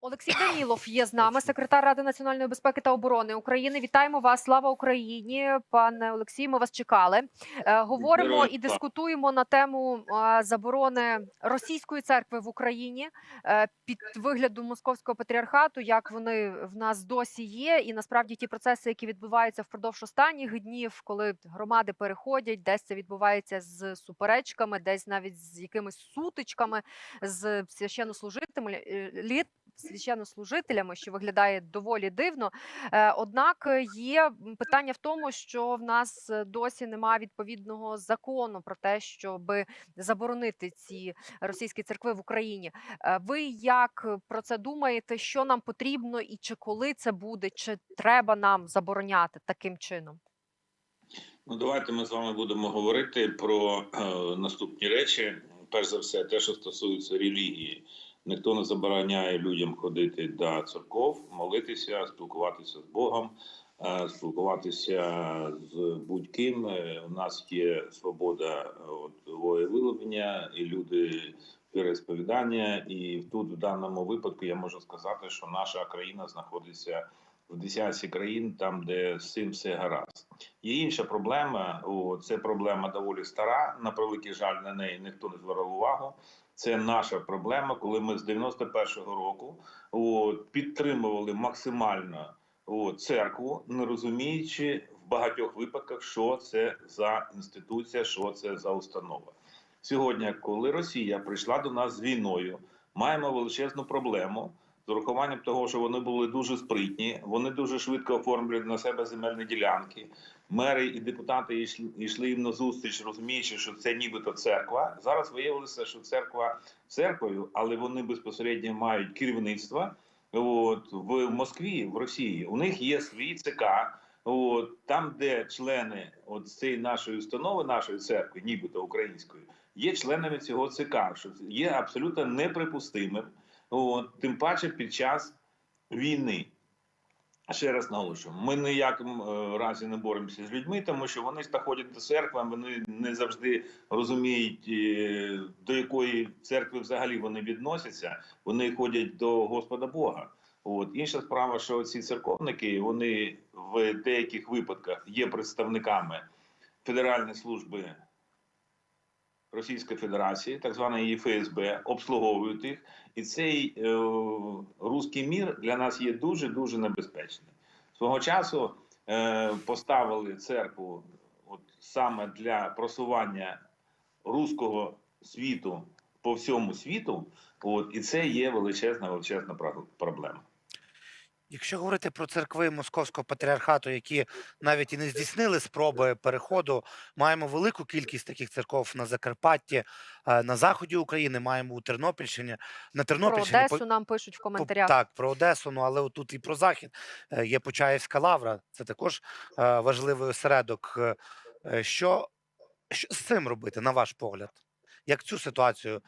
Олексій Данілов є з нами, секретар Ради національної безпеки та оборони України. Вітаємо вас! Слава Україні, пане Олексій. Ми вас чекали. Е, Говоримо і дискутуємо на тему е, заборони російської церкви в Україні е, під виглядом московського патріархату, як вони в нас досі є, і насправді ті процеси, які відбуваються впродовж останніх днів, коли громади переходять, десь це відбувається з суперечками, десь навіть з якимись сутичками з священнослужителями, священнослужителями, що виглядає доволі дивно. Е, Однак е, є питання в тому, що в нас е, досі немає відповідного закону про те, щоб заборонити ці російські церкви в Україні. Ви як про це думаєте? Що нам потрібно, і чи коли це буде, чи треба нам забороняти таким чином? Ну, давайте ми з вами будемо говорити про е, наступні речі. Перш за все, те, що стосується релігії. Ніхто не забороняє людям ходити до церков, молитися, спілкуватися з Богом, е, спілкуватися з будь-ким. Е, У нас є свобода от, волевиявлення і люди віросповідання. І тут, в даному випадку, я можу сказати, що наша країна знаходиться в десятці країн, там де з цим все гаразд. Є інша проблема. О, це проблема доволі стара. На превеликий жаль, на неї ніхто не звернув увагу. Це наша проблема, коли ми з 91-го року от, підтримували максимально от, церкву, не розуміючи в багатьох випадках, що це за інституція, що це за установа. Сьогодні, коли Росія прийшла до нас з війною, маємо величезну проблему з урахуванням того, що вони були дуже спритні, вони дуже швидко оформлюють на себе земельні ділянки. Мери і депутати йшли, їм на зустріч, розуміючи, що це нібито церква. Зараз виявилося, що церква церквою, але вони безпосередньо мають керівництво. От в Москві, в Росії, у них є свій ЦК. От там, де члени от цієї нашої установи, нашої церкви, нібито української, є членами цього ЦК, що є абсолютно неприпустимим. От, тим паче під час війни. Ще раз наголошую, ми ніякому е, разі не боремося з людьми, тому що вони ходять до церкви, вони не завжди розуміють, е, до якої церкви взагалі вони відносяться. Вони ходять до Господа Бога. От інша справа, що ці церковники вони в деяких випадках є представниками Федеральної служби Російської Федерації, так званої її ФСБ, обслуговують їх, і цей е, руський мір для нас є дуже дуже небезпечний. Свого часу е, поставили церкву от саме для просування руського світу по всьому світу. От і це є величезна величезна про- проблема. Якщо говорити про церкви московського патріархату, які навіть і не здійснили спроби переходу, маємо велику кількість таких церков на Закарпатті, е, на заході України, маємо у Тернопільщині. На Про Тернопільщині по- Одесу нам пишуть в по- коментарях. так, про Одесу, ну але тут і про захід Е, є Почаївська лавра. Це також е, важливий осередок. Що, що з цим робити, на ваш погляд? Як цю ситуацію?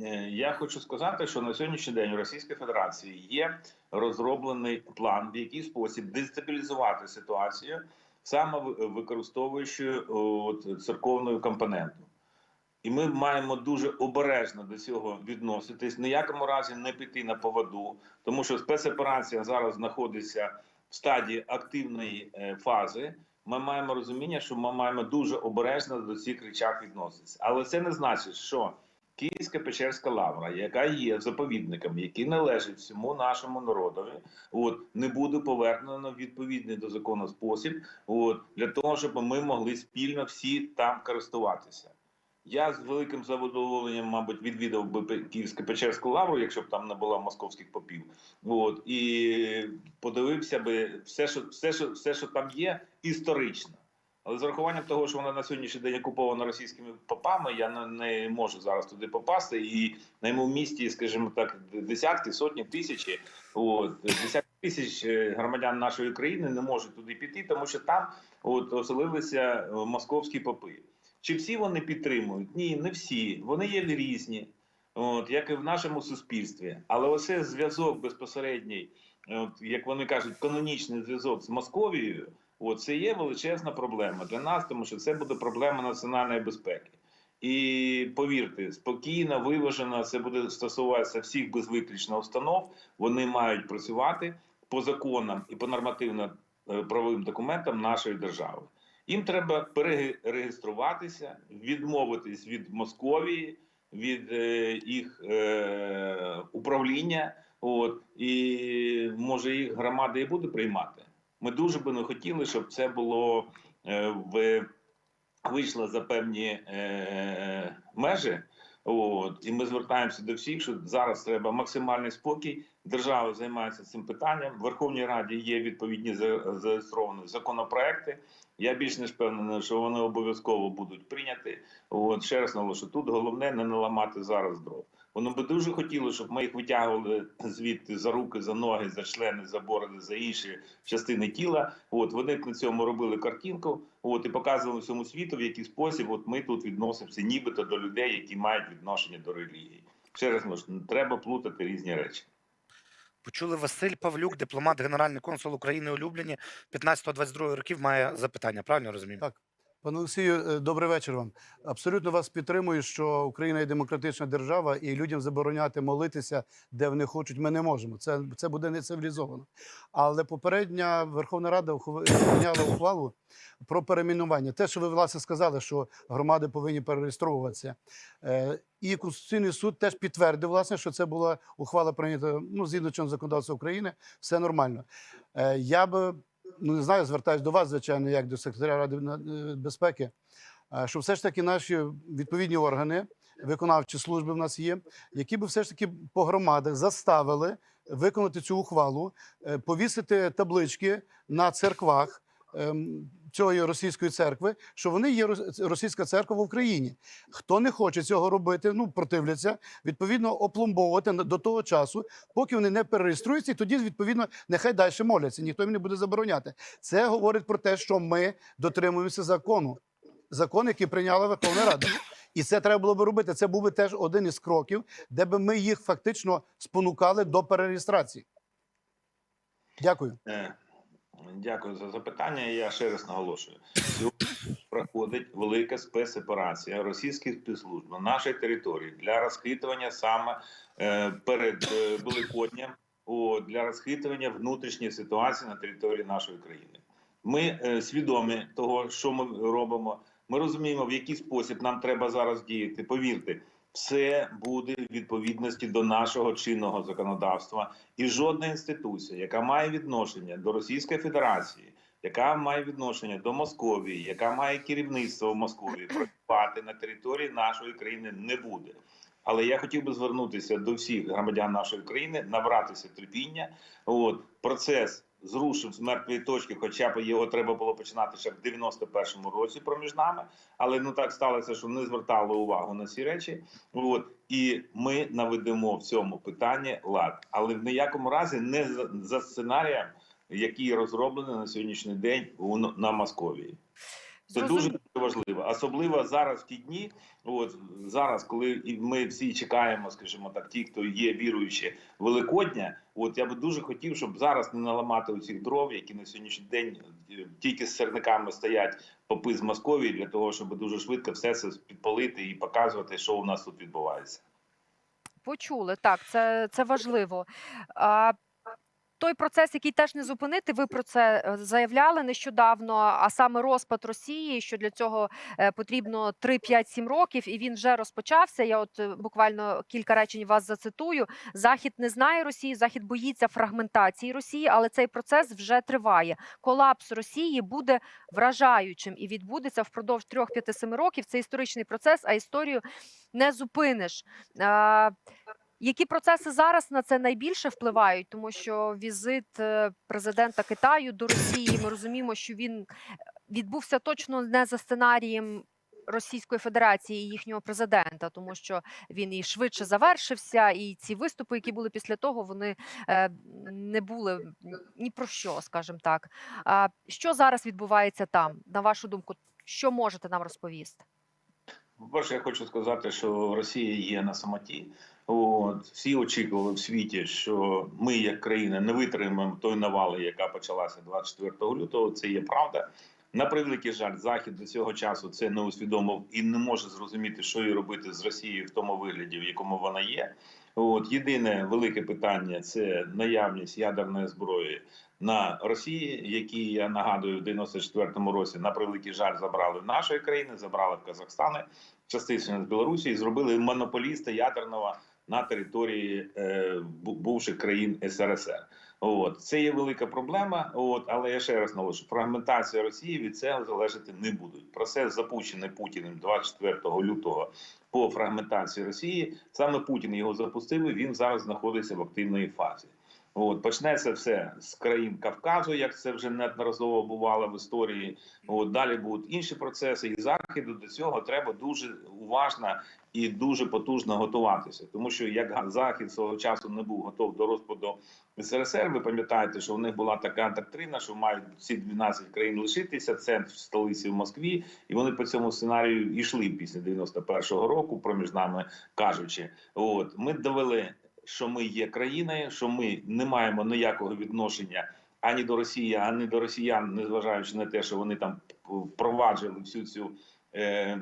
Е, Я хочу сказати, що на сьогоднішній день у Російської Федерації є розроблений план, в який спосіб дестабілізувати ситуацію, саме ви- використовуючи от, церковну компоненту. І ми маємо дуже обережно до цього відноситись, ніякому разі не піти на поводу, тому що спецоперація зараз знаходиться в стадії активної е, фази. Ми маємо розуміння, що ми маємо дуже обережно до цих речах відноситися. Але це не значить, що Київська Печерська лавра, яка є заповідником, який належить всьому нашому народові, от не буде повернено відповідний до закону спосіб, от для того, щоб ми могли спільно всі там користуватися. Я з великим задоволенням, мабуть, відвідав би Пе- Київсько-Печерську лавру, якщо б там не було московських попів. От і подивився би все, що все, що все, що там є, історично. Але з урахуванням того, що вона на сьогоднішній день окупована російськими попами, я не, можу зараз туди попасти. І на йому місті, скажімо так, десятки, сотні тисячі, от, десятки тисяч е, громадян нашої країни не можуть туди піти, тому що там от оселилися е, московські попи. Чи всі вони підтримують? Ні, не всі. Вони є різні, от, як і в нашому суспільстві. Але оце зв'язок безпосередній, от, як вони кажуть, канонічний зв'язок з Московією. От, це є величезна проблема для нас, тому що це буде проблема національної безпеки. І повірте, спокійно, виважено, це буде стосуватися всіх без виключно установ. Вони мають працювати по законам і по нормативно-правовим документам нашої держави. Їм треба перереєструватися, відмовитись від Московії, від е, їх е, управління. От і може їх громада і буде приймати. Ми дуже би не хотіли, щоб це було е, в вийшло за певні е, межі. От і ми звертаємося до всіх, що зараз треба максимальний спокій. Держава займається цим питанням. В Верховній Раді є відповідні за- зареєстровані законопроекти. Я більш ніж впевнений, що вони обов'язково будуть прийняті. От ще раз наголошу, тут головне не наламати зараз дров. Вони би дуже хотіли, щоб ми їх витягували звідти за руки, за ноги, за члени, за бороди, за інші частини тіла. От вони на цьому робили картинку. От і показували всьому світу, в який спосіб от ми тут відносимося, нібито до людей, які мають відношення до релігії. Ще раз можу, не треба плутати різні речі. Почули Василь Павлюк, дипломат, генеральний консул України у Любліні 15-22 років, має запитання. Правильно розумію? Так. Пане Олексію, е, добрий вечір вам. Абсолютно вас підтримую, що Україна є демократична держава, і людям забороняти молитися, де вони хочуть, ми не можемо. Це, це буде не цивілізовано. Але попередня Верховна Рада прийняла ухвалу про перейменування. Те, що ви власне сказали, що громади повинні перереєстровуватися. Е, І Конституційний суд теж підтвердив, власне, що це була ухвала прийнята ну, згідно чинного законодавства України, все нормально. Е, Я би ну не знаю, звертаюсь до вас, звичайно, як до секретаря Ради е, безпеки, щоб що все ж таки наші відповідні органи, виконавчі служби в нас є, які би все ж таки по громадах заставили виконати цю ухвалу, е, повісити таблички на церквах. Ем, Цієї російської церкви, що вони є російська церква в Україні. Хто не хоче цього робити, ну противляться, відповідно опломбовувати до того часу, поки вони не перереєструються, і тоді відповідно нехай далі моляться. Ніхто їм не буде забороняти. Це говорить про те, що ми дотримуємося закону, закон, який прийняла Верховна Рада. І це треба було би робити. Це був би теж один із кроків, де би ми їх фактично спонукали до перереєстрації. Дякую. Дякую за запитання. Я ще раз наголошую. Проходить велика спецоперація російських спецслужб на нашій території для розхитування саме е, перед е, Великодням для розхитування внутрішньої ситуації на території нашої країни. Ми е, свідомі того, що ми робимо. Ми розуміємо, в який спосіб нам треба зараз діяти. Повірте, все буде в відповідності до нашого чинного законодавства, і жодна інституція, яка має відношення до Російської Федерації, яка має відношення до Московії, яка має керівництво в Московії, працювати на території нашої країни не буде. Але я хотів би звернутися до всіх громадян нашої країни, набратися терпіння. От процес зрушив з мертвої точки, хоча б його треба було починати ще в 91-му році проміж нами. Але ну так сталося, що не звертали увагу на ці речі. От і ми наведемо в цьому питанні лад, але в ніякому разі не за, за сценарієм, який розроблений на сьогоднішній день у на Московії. Це дуже важливо, особливо зараз в ті дні. От зараз, коли ми всі чекаємо, скажімо так, ті, хто є віруючі Великодня. От я би дуже хотів, щоб зараз не наламати у цих дров, які на сьогоднішній день е, тільки з сирниками стоять попи з Московії, для того, щоб дуже швидко все це підпалити і показувати, що у нас тут відбувається. Почули, так, це, це важливо. А, той процес, який теж не зупинити, ви про це е, заявляли нещодавно, а саме розпад Росії, що для цього е, потрібно 3, 5, 7 років, і він вже розпочався. Я от е, буквально кілька речень вас зацитую. Захід не знає Росії, Захід боїться фрагментації Росії, але цей процес вже триває. Колапс Росії буде вражаючим і відбудеться впродовж 3, 5, 7 років. Це історичний процес, а історію не зупиниш. Які процеси зараз на це найбільше впливають, тому що візит е, президента Китаю до Росії, ми розуміємо, що він е, відбувся точно не за сценарієм Російської Федерації і їхнього президента, тому що він і швидше завершився, і ці виступи, які були після того, вони е, не були ні про що, скажімо так. А що зараз відбувається там? На вашу думку, що можете нам розповісти? По-перше, я хочу сказати, що Росія є на самоті. От всі очікували в світі, що ми, як країна, не витримаємо той навали, яка почалася 24 лютого. Це є правда. На превеликий жаль, захід до цього часу це не усвідомив і не може зрозуміти, що їй робити з Росією в тому вигляді, в якому вона є. От єдине велике питання це наявність ядерної зброї на Росії, які я нагадую, в 94-му році на превеликий жаль забрали в нашої країни, забрали в Казахстани, частично з Білорусі і зробили монополіста ядерного на території е, бу- бувших країн СРСР. От це є велика проблема. От але я ще раз наголошу, фрагментація Росії від цього залежати не будуть. Процес запущений Путіним 24 лютого по фрагментації Росії. Саме Путін його запустив. і Він зараз знаходиться в активній фазі. От почнеться все з країн Кавказу, як це вже неодноразово бувало в історії. От далі будуть інші процеси, і заходу до цього треба дуже уважно і дуже потужно готуватися, тому що як захід свого часу не був готов до розпаду СРСР. Ви пам'ятаєте, що у них була така доктрина, що мають ці 12 країн лишитися, центр в столиці в Москві, і вони по цьому сценарію йшли після 91-го року, проміж нами кажучи. От ми довели, що ми є країною, що ми не маємо ніякого відношення. Ані до Росії, ані до росіян, незважаючи на те, що вони там впроваджували всю цю е,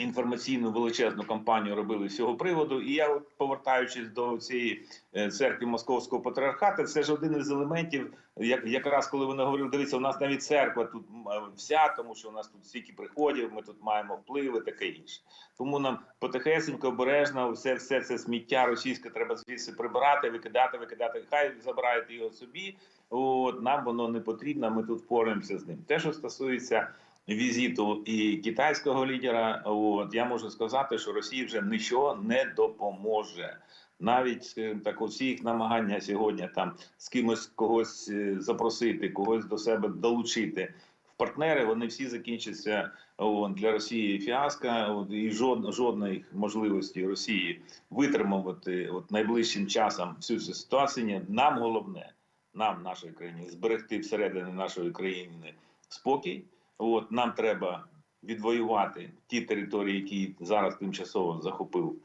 інформаційну величезну кампанію робили з цього приводу. І я, повертаючись до цієї е, церкви Московського патріархату, це ж один із елементів, як якраз коли вони говорили, дивіться, у нас навіть церква тут е, вся, тому що у нас тут стільки приходів, ми тут маємо впливи, таке інше. Тому нам потихесенько, обережно, все, все це сміття російське треба звідси прибирати, викидати, викидати. Хай забирають його собі. От нам воно не потрібно. Ми тут впораємося з ним. Те, що стосується візиту і китайського лідера, от я можу сказати, що Росії вже нічого не допоможе. Навіть так, усі їх намагання сьогодні там з кимось когось е, запросити, когось до себе долучити в партнери, вони всі закінчаться о, для Росії фіаско, і жод, жодної можливості Росії витримувати от найближчим часом всю цю ситуацію. Нам головне, нам, нашій країні, зберегти всередині нашої країни спокій. От нам треба відвоювати ті території, які зараз тимчасово захопив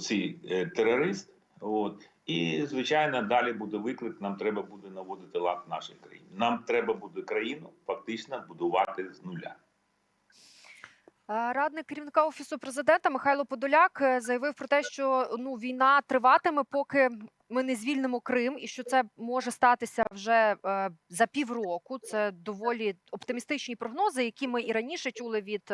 цей е, терорист. От і звичайно, далі буде виклик. Нам треба буде наводити лад в нашій країні. Нам треба буде країну фактично будувати з нуля. Е, Радник керівника офісу президента Михайло Подоляк е, заявив про те, що ну війна триватиме, поки ми не звільнимо Крим, і що це може статися вже е, за півроку. Це доволі оптимістичні прогнози, які ми і раніше чули від.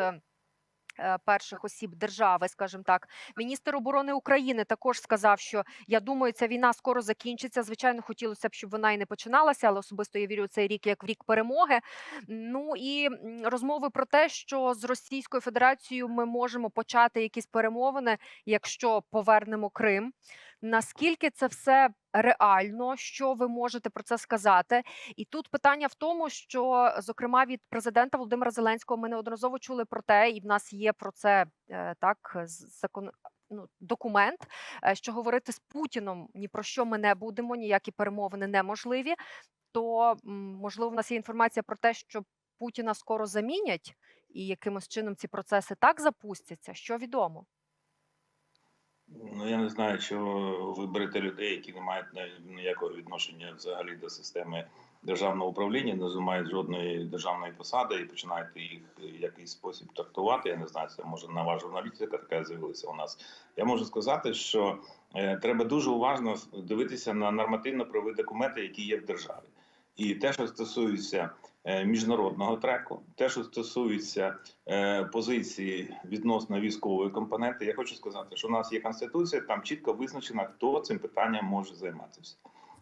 Е, Перших осіб держави, скажімо так, міністр оборони України також сказав, що я думаю, ця війна скоро закінчиться. Звичайно, хотілося б, щоб вона і не починалася, але особисто я вірю цей рік як в рік перемоги. Ну і розмови про те, що з Російською Федерацією ми можемо почати якісь перемовини, якщо повернемо Крим. Наскільки це все реально? Що ви можете про це сказати? І тут питання в тому, що зокрема від президента Володимира Зеленського ми неодноразово чули про те, і в нас є про це е, так закон. Ну, документ, е, що говорити з Путіном ні про що ми не будемо, ніякі перемовини неможливі. То можливо, в нас є інформація про те, що Путіна скоро замінять, і якимось чином ці процеси так запустяться, що відомо. Ну я не знаю, чого ви берете людей, які не мають ніякого відношення взагалі до системи державного управління, не займають жодної державної посади і починаєте їх в якийсь спосіб трактувати. Я не знаю, це може нова журналістика така з'явилася у нас. Я можу сказати, що е, треба дуже уважно дивитися на нормативно-правові документи, які є в державі. І те, що стосується е, міжнародного треку, те, що стосується е, позиції відносно військової компоненти, я хочу сказати, що у нас є конституція, там чітко визначено, хто цим питанням може займатися.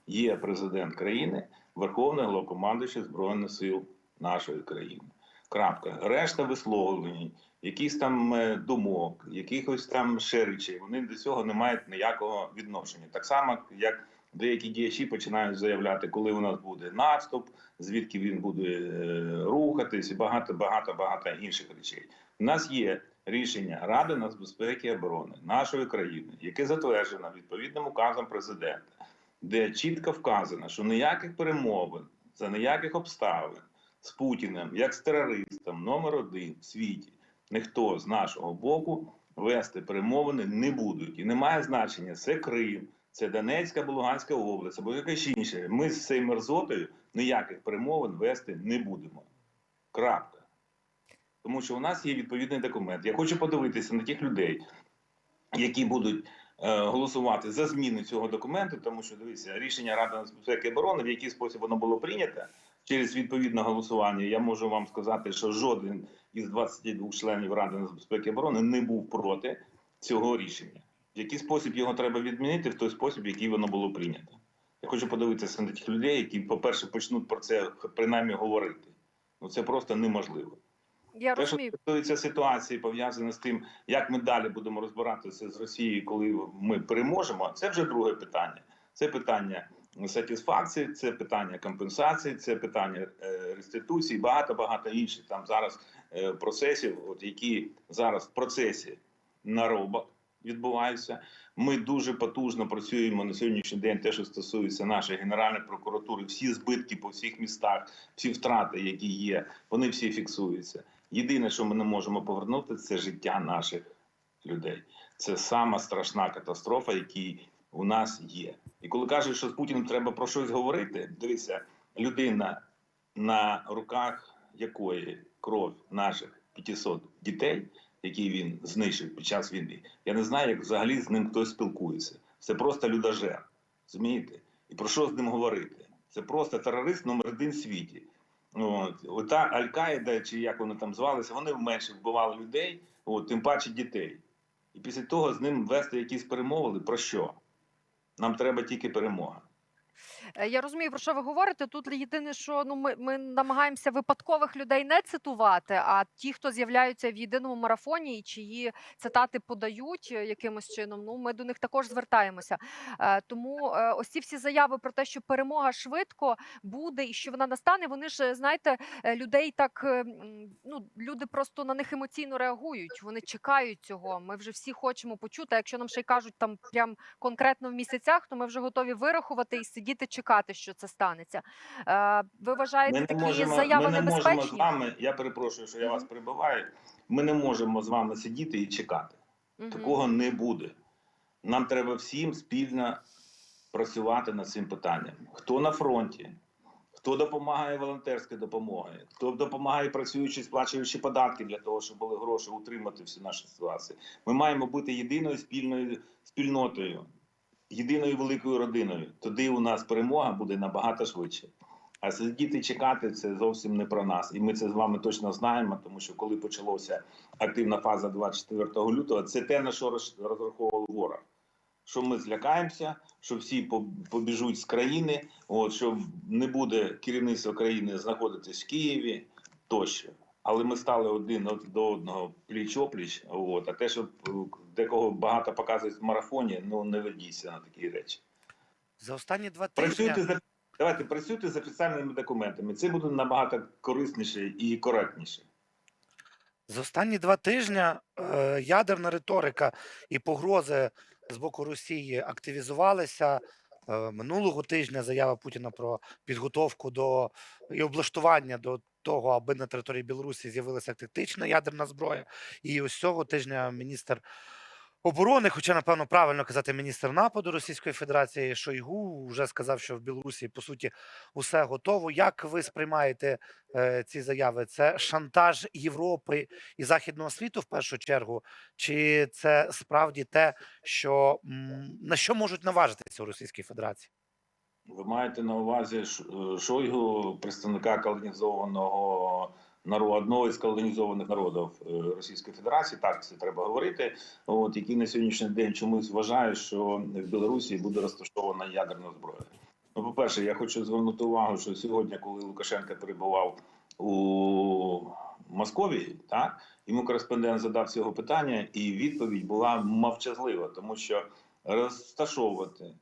Є президент країни, верховний головнокомандуючий збройних сил нашої країни. Крапка. Решта висловлень, якісь там е, думок, якихось там ще речей, вони до цього не мають ніякого відношення. Так само, як деякі діячі починають заявляти, коли у нас буде наступ, звідки він буде е, рухатись, і багато, багато, багато інших речей. У нас є рішення Ради нацбезпеки і оборони нашої країни, яке затверджено відповідним указом президента, де чітко вказано, що ніяких перемовин за ніяких обставин з Путіним, як з терористом, номер один в світі, ніхто з нашого боку вести перемовини не будуть. І немає значення це Крим, це Донецька або Луганська область, або якась інше. Ми з цією мерзотою ніяких перемовин вести не будемо. Крапка. Тому що у нас є відповідний документ. Я хочу подивитися на тих людей, які будуть е, голосувати за зміни цього документу, тому що дивіться, рішення Ради нацбезпеки і оборони, в який спосіб воно було прийнято через відповідне голосування. Я можу вам сказати, що жоден із 22 членів Ради нацбезпеки і оборони не був проти цього рішення. В який спосіб його треба відмінити, в той спосіб, в який воно було прийнято. Я хочу подивитися на тих людей, які, по-перше, почнуть про це принаймні говорити. Ну це просто неможливо. Я Те, що стосується ситуації, пов'язане з тим, як ми далі будемо розбиратися з Росією, коли ми переможемо, це вже друге питання. Це питання сатисфакції, це питання компенсації, це питання е, реституції, багато багато інших там зараз е, процесів, от які зараз в процесі наробок відбуваються. Ми дуже потужно працюємо на сьогоднішній день. Те, що стосується нашої генеральної прокуратури, всі збитки по всіх містах, всі втрати, які є, вони всі фіксуються. Єдине, що ми не можемо повернути, це життя наших людей. Це сама страшна катастрофа, який у нас є. І коли кажуть, що з Путіним треба про щось говорити, дивіться, людина, на руках якої кров наших 500 дітей, які він знищив під час війни, я не знаю, як взагалі з ним хтось спілкується. Це просто людожер. Розумієте? І про що з ним говорити? Це просто терорист номер один в світі. От. Ота Аль-Каїда, чи як вони там звалися, вони менше вбивали людей, от, тим паче дітей. І після того з ним вести якісь перемовини про що? Нам треба тільки перемога. Е, Я розумію, про що ви говорите. Тут єдине, що ну ми, ми намагаємося випадкових людей не цитувати, а ті, хто з'являються в єдиному марафоні і чиї цитати подають е, якимось чином, ну ми до них також звертаємося. Е, Тому ось ці всі заяви про те, що перемога швидко буде і що вона настане, вони ж знаєте, людей так ну люди просто на них емоційно реагують. Вони чекають цього. Ми вже всі хочемо почути. Якщо нам ще й кажуть там прям конкретно в місяцях, то ми вже готові вирахувати і сидіти чекати, що це станеться. Е, Ви вважаєте Ми не такі можемо, заяви ми не можемо з вами. Я перепрошую, що я вас перебиваю. Ми не можемо з вами сидіти і чекати. Мгм. Такого не буде. Нам треба всім спільно працювати над цим питанням. Хто на фронті, хто допомагає волонтерською допомогою, хто допомагає працюючи, сплачуючи податки для того, щоб були гроші утримати всю нашу ситуацію. Ми маємо бути єдиною спільною спільнотою, єдиною великою родиною. Тоді у нас перемога буде набагато швидше. А сидіти чекати це зовсім не про нас. І ми це з вами точно знаємо, тому що коли почалася активна фаза 24 лютого, це те, на що розраховував ворог. Що ми злякаємося, що всі по- побіжуть з країни, от, що не буде керівництво країни знаходитись в Києві тощо. Але ми стали один до одного пліч опліч. От, а те, що е, декого багато показують в марафоні, ну не ведіться на такі речі. За останні два тижні Працюйте за давайте працюйте з офіційними документами. Це буде набагато корисніше і коректніше. За останні два тижні е, ядерна риторика і погрози з боку Росії активізувалися. Е, минулого тижня заява Путіна про підготовку до і облаштування до того, аби на території Білорусі з'явилася тактична ядерна зброя. І ось цього тижня міністр оборони, хоча напевно правильно казати міністр нападу Російської Федерації Шойгу, вже сказав, що в Білорусі по суті усе готово. Як ви сприймаєте е, ці заяви? Це шантаж Європи і західного світу в першу чергу, чи це справді те, що на що можуть наважитися у Російській Федерації? Ви маєте на увазі е, Шойгу, представника колонізованого народу, одного із колонізованих народів е, Російської Федерації, так це треба говорити. От який на сьогоднішній день чомусь вважає, що в Білорусі буде розташована ядерна зброя. Ну, по-перше, я хочу звернути увагу, що сьогодні, коли Лукашенко перебував у Московії, так йому кореспондент задав цього питання, і відповідь була мовчазлива, тому що розташовувати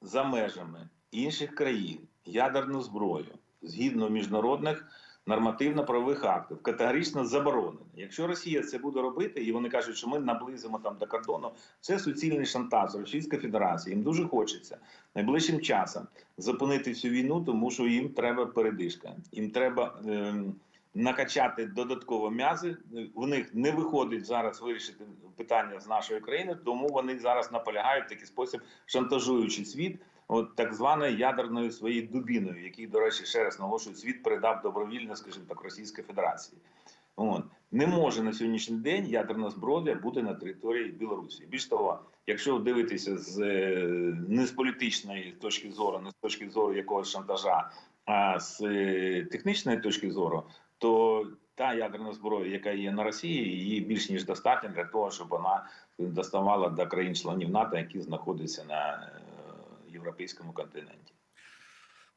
за межами інших країн ядерну зброю згідно міжнародних нормативно-правових актів категорично заборонено. Якщо Росія це буде робити, і вони кажуть, що ми наблизимо там до кордону, це суцільний шантаж Російської Федерації. Їм дуже хочеться найближчим часом зупинити цю війну, тому що їм треба передишка. Їм треба ем, накачати додатково м'язи. У них не виходить зараз вирішити питання з нашою країною, тому вони зараз наполягають в такий спосіб, шантажуючи світ, от так званою ядерною своєю дубіною, який, до речі, ще раз наголошую, світ передав добровільно, скажімо так, Російській Федерації. От. Не може на сьогоднішній день ядерна зброя бути на території Білорусі. Більш того, якщо дивитися з е, не з політичної точки зору, не з точки зору якогось шантажа, а з е, технічної точки зору, то та ядерна зброя, яка є на Росії, її більш ніж достатньо для того, щоб вона доставала до країн-членів НАТО, які знаходяться на е, європейському континенті.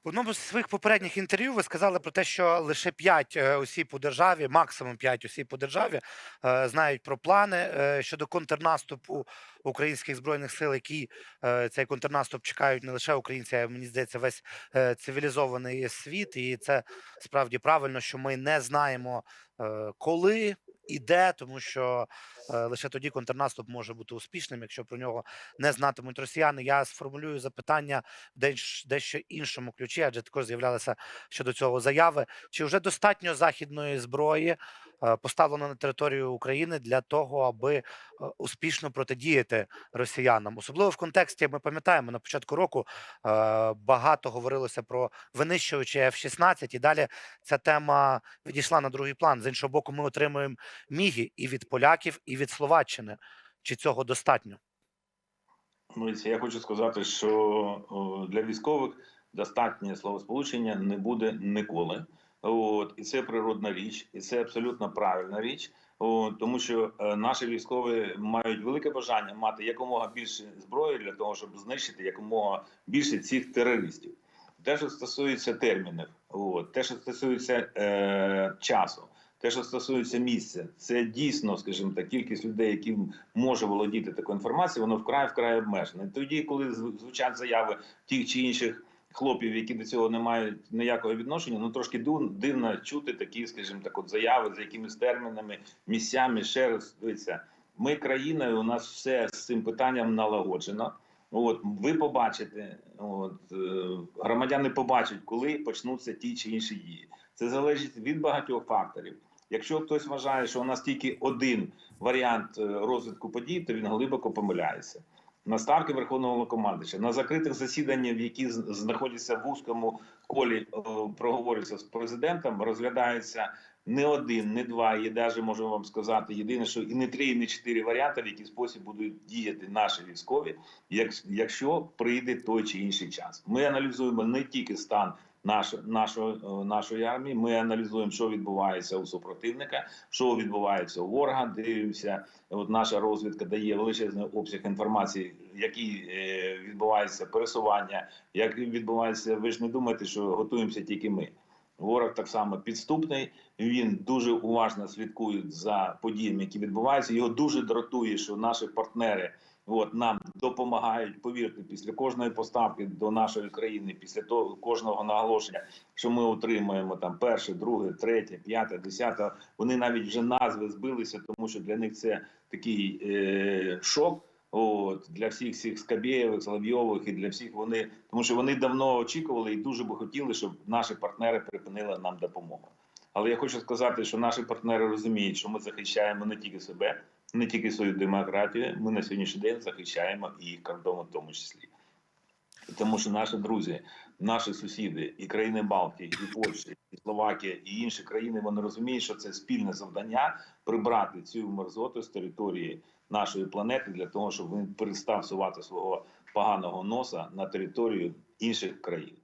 В одному з своїх попередніх інтерв'ю ви сказали про те, що лише 5 осіб у державі, максимум 5 осіб у державі, е, знають про плани е, щодо контрнаступу українських збройних сил, які е, цей контрнаступ чекають не лише українці, а мені здається, весь е, цивілізований світ. І це справді правильно, що ми не знаємо е, коли і де, тому що е, лише тоді контрнаступ може бути успішним, якщо про нього не знатимуть росіяни. Я сформулюю запитання в дещо, іншому ключі, адже також з'являлися щодо цього заяви. Чи вже достатньо західної зброї поставлено на територію України для того, аби е, успішно протидіяти росіянам? Особливо в контексті, ми пам'ятаємо, на початку року е, багато говорилося про винищувачі F-16, і далі ця тема відійшла на другий план. З іншого боку, ми отримуємо міги і від поляків, і від Словаччини. Чи цього достатньо? Ну, я хочу сказати, що для військових достатнє словосполучення не буде ніколи. От і це природна річ, і це абсолютно правильна річ. От, тому що е, наші військові мають велике бажання мати якомога більше зброї для того, щоб знищити якомога більше цих терористів. Те, що стосується термінів, от, те, що стосується е, часу, те, що стосується місця, це дійсно, скажімо так, кількість людей, які може володіти такою інформацією, воно вкрай вкрай обмежене. Тоді, коли звучать заяви тих чи інших хлопів, які до цього не мають ніякого відношення, ну трошки дивно чути такі, скажімо так, от заяви з якимись термінами, місцями. Ще раз дивіться, ми країна, і у нас все з цим питанням налагоджено. От ви побачите, от е, громадяни побачать, коли почнуться ті чи інші дії. Це залежить від багатьох факторів. Якщо хтось вважає, що у нас тільки один варіант е, розвитку подій, то він глибоко помиляється. На ставки верховного Головнокомандуюча, на закритих засіданнях, які знаходяться в вузькому колі, е, проговорюються з президентом, розглядається не один, не два, і навіть можу вам сказати, єдине, що і не три, і не чотири варіанти, в який спосіб будуть діяти наші військові, як, якщо прийде той чи інший час. Ми аналізуємо не тільки стан нашої, нашої, е, нашої армії, ми аналізуємо, що відбувається у супротивника, що відбувається у ворога. Дивимося, от наша розвідка дає величезний обсяг інформації, який е, відбувається пересування, як відбувається. Ви ж не думаєте, що готуємося тільки ми. Ворог так само підступний. Він дуже уважно слідкує за подіями, які відбуваються. Його дуже дратує, що наші партнери от нам допомагають. Повірте, після кожної поставки до нашої країни, після того кожного наголошення, що ми отримуємо там перше, друге, третє, п'яте, десяте. Вони навіть вже назви збилися, тому що для них це такий е, шок. От для всіх всіх Скабєєвих, Соловйових і для всіх вони, тому що вони давно очікували і дуже би хотіли, щоб наші партнери припинили нам допомогу. Але я хочу сказати, що наші партнери розуміють, що ми захищаємо не тільки себе, не тільки свою демократію. Ми на сьогоднішній день захищаємо і їх кордони, в тому числі. Тому що наші друзі, наші сусіди, і країни Балтії, і Польща, і Словакія, і інші країни вони розуміють, що це спільне завдання прибрати цю мерзоту з території нашої планети для того, щоб він перестав сувати свого поганого носа на територію інших країн.